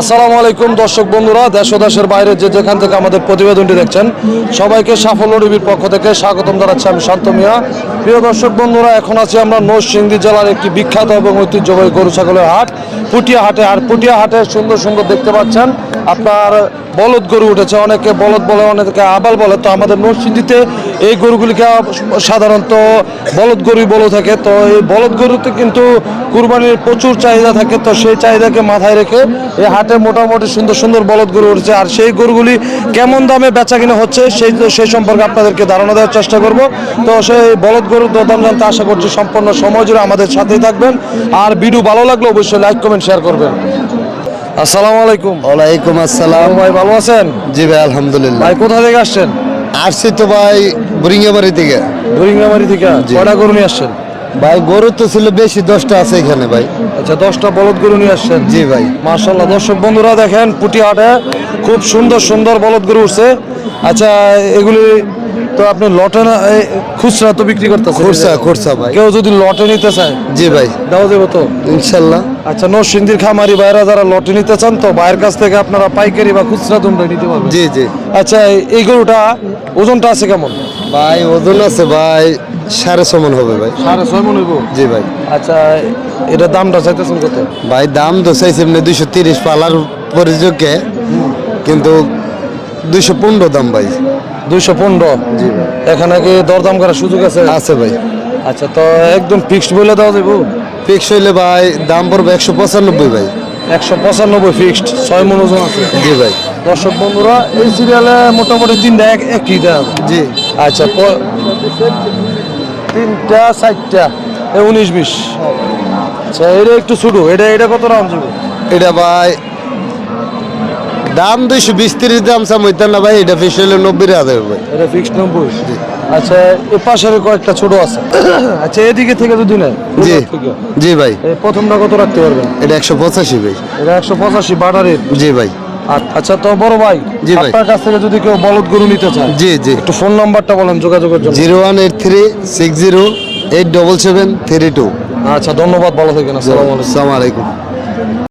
আসসালামু আলাইকুম, দর্শক বন্ধুরা। দেশ দেশের বাইরে যে যেখান থেকে আমাদের প্রতিবেদনটি দেখছেন, সবাইকে সাফল্য টিভির পক্ষ থেকে স্বাগতম জানাচ্ছি আমি শান্ত মিয়া। প্রিয় দর্শক বন্ধুরা, এখন আছি আমরা নরসিংদী জেলার একটি বিখ্যাত এবং ঐতিহ্যবাহী গরু ছাগলের হাট, পুটিয়া হাটে। আর পুটিয়া হাটে সুন্দর সুন্দর দেখতে পাচ্ছেন আপনার বলদ গরু উঠেছে। অনেকে বলদ বলে, অনেকে আবাল বলে। তো আমাদের নরসিংদীতে এই গরুগুলিকে সাধারণত বলদ গরুই বলে থাকে। তো এই বলদ গরুতে কিন্তু কুরবানির প্রচুর চাহিদা থাকে। তো সেই চাহিদাকে মাথায় রেখে এই হাটে মোটামুটি সুন্দর সুন্দর বলদ গরু উঠেছে। আর সেই গরুগুলি কেমন দামে বেচা কিনা হচ্ছে, সেই সেই সম্পর্কে আপনাদেরকে ধারণা দেওয়ার চেষ্টা করব। তো সেই বলদ গরুর দরদাম জানতে আশা করছি সম্পূর্ণ সময় জুড়ে আমাদের সাথেই থাকবেন। আর ভিডিও ভালো লাগলে অবশ্যই লাইক, কমেন্ট শেয়ার করবেন। আসসালামু আলাইকুম। ওয়ালাইকুম আসসালাম। ভাই ভালো আছেন? জি ভাই আলহামদুলিল্লাহ। ভাই কোথা থেকে আসছেন? আসছি তো ভাই বুরিঙ্গাবাড়ি থেকে। বুরিঙ্গামারি থেকে? কয়টা গরু নিয়ে আসছেন? ভাই গরু তো ছিল বেশি দশটা আছে এখানে ভাই। আচ্ছা দশটা বলদ গরু নিয়ে আসছেন? জি ভাই। মার্শাল্লাহ দর্শক বন্ধুরা দেখেন পুটিহাটে খুব সুন্দর সুন্দর বলদ গরু উঠছে। আচ্ছা এগুলি তো আপনি লটে না খুচরা তো বিক্রি করতেছেন। খুরসা খুরসা ভাই। কেউ যদি লটে নিতে চায় জি ভাই। দাও যাবে তো? ইনশাল্লাহ। আচ্ছা নরসিংদীর খামারি ভাইরা যারা লটে নিতে চান তো ভাইয়ের কাছ থেকে আপনারা পাইকারি বা খুচরা তোমরা নিতে পারবেন। জি জি। আচ্ছা এই গরুটা ওজনটা আছে কেমন? ভাই ওজন আছে ভাই সাড়ে সমান হবে ভাই। সাড়ে ছয় মন হইব? জি ভাই। আচ্ছা এটার দামটা চাইতেছেন কত? ভাই দাম তো চাইছে এমনি দুইশো তিরিশ পালার পরিযোগে কিন্তু দুইশো পনেরো দাম ভাই। দুইশো পনেরো? জি এখানে কি দরদাম করার সুযোগ আছে? আছে ভাই। আচ্ছা তো একদম ফিক্সড বলে দেওয়া যাব ফিক্স হইলে ভাই দাম পড়বে একশো পঁচানব্বই ভাই। একশো পঁচানব্বই ফিক্সড ছয় মন ওজন আছে? জি ভাই। দর্শক বন্ধুরা এই সিরিয়ালে মোটামুটি তিনটা এক একই দাম জি। আচ্ছা তিনটা চারটা উনিশ বিশ। আচ্ছা এটা একটু ছোটো এটা এটা কত দাম যাবে? এটা ভাই দাম দুইশো বিশ তিরিশ দাম সামইতেন না ভাই এটা ফিক্স হইলে নব্বই হাজার ভাই। এটা ফিক্সড নব্বই? আচ্ছা এ পাশের কয়েকটা ছোট আছে। আচ্ছা এদিকে থেকে যদি নেয় জি। জি ভাই। প্রথমটা কত রাখতে পারবেন? এটা একশো পঁচাশি ভাই। এটা একশো পঁচাশি বাটারের। জি ভাই। আচ্ছা তো বড় ভাই জি ভাই। আপনার কাছ থেকে যদি কেউ বলদ গরু নিতে চায় জি জি। একটু ফোন নাম্বারটা বলেন যোগাযোগের জন্য। Zero one eight three six zero eight double seven three two. আচ্ছা ধন্যবাদ ভালো থাকেন আসসালামু আলাইকুম।